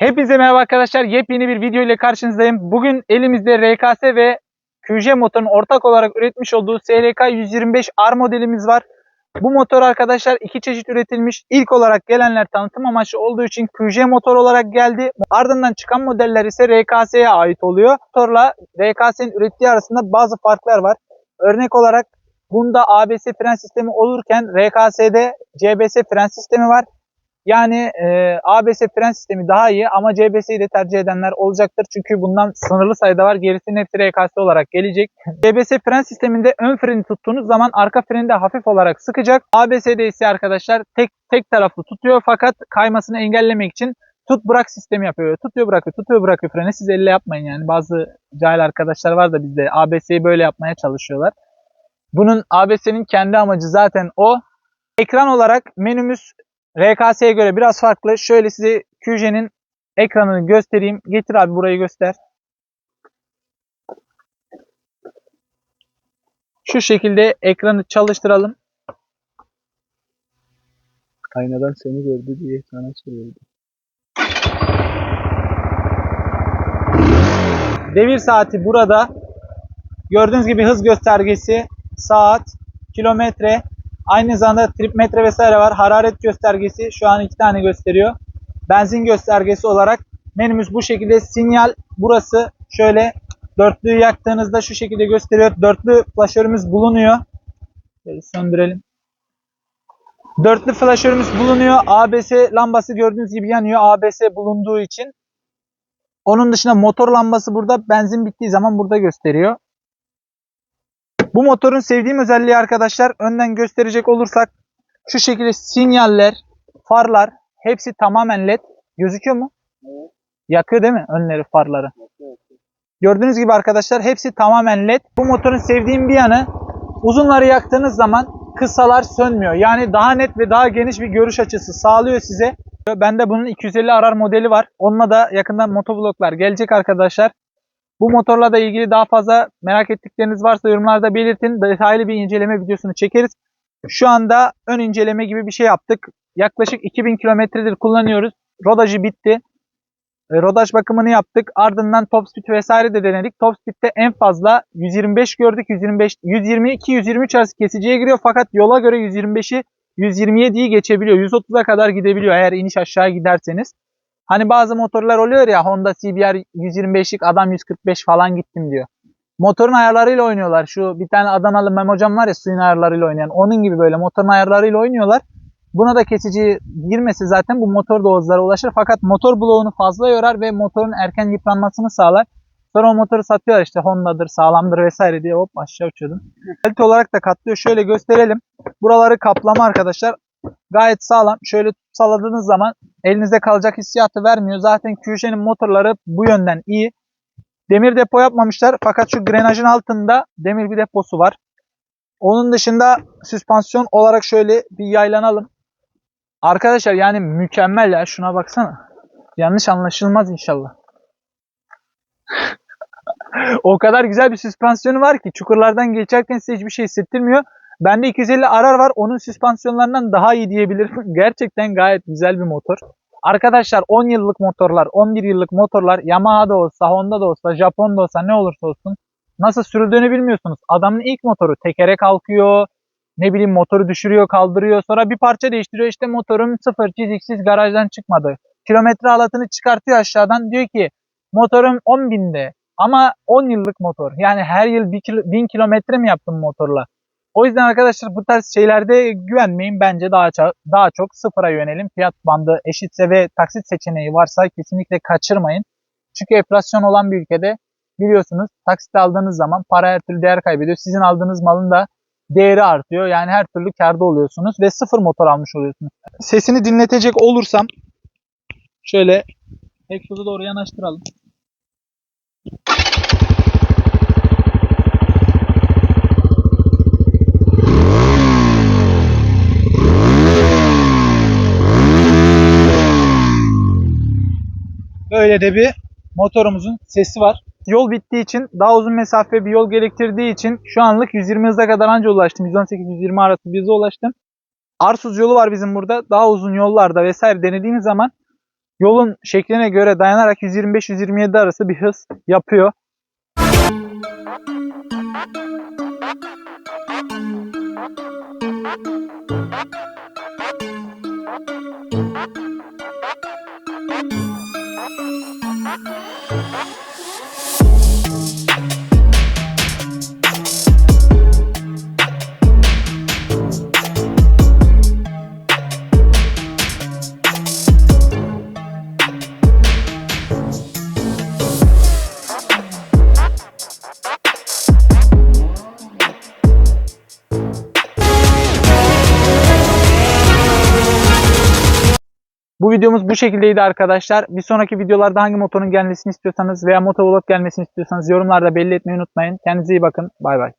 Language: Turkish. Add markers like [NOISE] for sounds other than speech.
Hepinize merhaba arkadaşlar. Yepyeni bir video ile karşınızdayım. Bugün elimizde RKS ve QJ motorun ortak olarak üretmiş olduğu SRK 125 R modelimiz var. Bu motor arkadaşlar iki çeşit üretilmiş. İlk olarak gelenler tanıtım amaçlı olduğu için QJ motor olarak geldi. Ardından çıkan modeller ise RKS'ye ait oluyor. Motorla RKS'nin ürettiği arasında bazı farklar var. Örnek olarak bunda ABS fren sistemi olurken RKS'de CBS fren sistemi var. Yani e, ABS fren sistemi daha iyi ama CBS'yi de tercih edenler olacaktır. Çünkü bundan sınırlı sayıda var. Gerisinin hepsi RKS olarak gelecek. [LAUGHS] CBS fren sisteminde ön freni tuttuğunuz zaman arka freni de hafif olarak sıkacak. ABS'de ise arkadaşlar tek tek taraflı tutuyor fakat kaymasını engellemek için tut bırak sistemi yapıyor. Tutuyor bırakıyor, tutuyor bırakıyor freni. Siz elle yapmayın yani. Bazı cahil arkadaşlar var da bizde ABS'yi böyle yapmaya çalışıyorlar. Bunun ABS'nin kendi amacı zaten o. Ekran olarak menümüz RKS'ye göre biraz farklı. Şöyle size QJ'nin ekranını göstereyim. Getir abi burayı göster. Şu şekilde ekranı çalıştıralım. Aynadan seni gördü diye sana çevirdi. Devir saati burada. Gördüğünüz gibi hız göstergesi, saat, kilometre, aynı zamanda trip metre vesaire var. Hararet göstergesi şu an iki tane gösteriyor. Benzin göstergesi olarak menümüz bu şekilde. Sinyal burası şöyle dörtlüyü yaktığınızda şu şekilde gösteriyor. Dörtlü flaşörümüz bulunuyor. Şöyle söndürelim. Dörtlü flaşörümüz bulunuyor. ABS lambası gördüğünüz gibi yanıyor. ABS bulunduğu için. Onun dışında motor lambası burada. Benzin bittiği zaman burada gösteriyor. Bu motorun sevdiğim özelliği arkadaşlar önden gösterecek olursak şu şekilde sinyaller, farlar hepsi tamamen led. Gözüküyor mu? Yakıyor değil mi önleri farları? Gördüğünüz gibi arkadaşlar hepsi tamamen led. Bu motorun sevdiğim bir yanı uzunları yaktığınız zaman kısalar sönmüyor. Yani daha net ve daha geniş bir görüş açısı sağlıyor size. Bende bunun 250 arar modeli var. Onunla da yakından motovloglar gelecek arkadaşlar. Bu motorla da ilgili daha fazla merak ettikleriniz varsa yorumlarda belirtin. Detaylı bir inceleme videosunu çekeriz. Şu anda ön inceleme gibi bir şey yaptık. Yaklaşık 2000 kilometredir kullanıyoruz. Rodajı bitti. E, Rodaj bakımını yaptık. Ardından top speed vesaire de denedik. Top speed'de en fazla 125 gördük. 125 122 123 arası kesiciye giriyor fakat yola göre 125'i 127'yi geçebiliyor. 130'a kadar gidebiliyor eğer iniş aşağı giderseniz. Hani bazı motorlar oluyor ya Honda CBR 125'lik adam 145 falan gittim diyor. Motorun ayarlarıyla oynuyorlar. Şu bir tane Adanalı Mem hocam var ya suyun ayarlarıyla oynayan. Onun gibi böyle motorun ayarlarıyla oynuyorlar. Buna da kesici girmesi zaten bu motor hızlara ulaşır. Fakat motor bloğunu fazla yorar ve motorun erken yıpranmasını sağlar. Sonra o motoru satıyorlar işte Honda'dır, sağlamdır vesaire diye hop aşağı uçuyordum. Kalite olarak da katlıyor. Şöyle gösterelim. Buraları kaplama arkadaşlar. Gayet sağlam. Şöyle salladığınız zaman elinizde kalacak hissiyatı vermiyor. Zaten QJ'nin motorları bu yönden iyi. Demir depo yapmamışlar fakat şu grenajın altında demir bir deposu var. Onun dışında süspansiyon olarak şöyle bir yaylanalım. Arkadaşlar yani mükemmel ya şuna baksana. Yanlış anlaşılmaz inşallah. [LAUGHS] o kadar güzel bir süspansiyonu var ki çukurlardan geçerken size hiçbir şey hissettirmiyor. Bende 250 arar var. Onun süspansiyonlarından daha iyi diyebilirim. [LAUGHS] Gerçekten gayet güzel bir motor. Arkadaşlar 10 yıllık motorlar, 11 yıllık motorlar Yamaha'da olsa, Honda'da olsa, Japon'da olsa ne olursa olsun nasıl sürüldüğünü bilmiyorsunuz. Adamın ilk motoru tekere kalkıyor, ne bileyim motoru düşürüyor, kaldırıyor. Sonra bir parça değiştiriyor. İşte motorum sıfır çiziksiz garajdan çıkmadı. Kilometre alatını çıkartıyor aşağıdan. Diyor ki motorum 10 binde ama 10 yıllık motor. Yani her yıl 1000 kilometre mi yaptım motorla? O yüzden arkadaşlar bu tarz şeylerde güvenmeyin. Bence daha daha çok sıfıra yönelim. Fiyat bandı eşitse ve taksit seçeneği varsa kesinlikle kaçırmayın. Çünkü enflasyon olan bir ülkede biliyorsunuz taksit aldığınız zaman para her türlü değer kaybediyor. Sizin aldığınız malın da değeri artıyor. Yani her türlü karda oluyorsunuz ve sıfır motor almış oluyorsunuz. Sesini dinletecek olursam şöyle egzozu doğru yanaştıralım. Böyle de bir motorumuzun sesi var. Yol bittiği için daha uzun mesafe bir yol gerektirdiği için şu anlık 120 hıza kadar anca ulaştım. 118-120 arası bir hıza ulaştım. Arsuz yolu var bizim burada. Daha uzun yollarda vesaire denediğimiz zaman yolun şekline göre dayanarak 125-127 arası bir hız yapıyor. Ha ha ha! Bu videomuz bu şekildeydi arkadaşlar. Bir sonraki videolarda hangi motorun gelmesini istiyorsanız veya motovlog gelmesini istiyorsanız yorumlarda belli etmeyi unutmayın. Kendinize iyi bakın. Bay bay.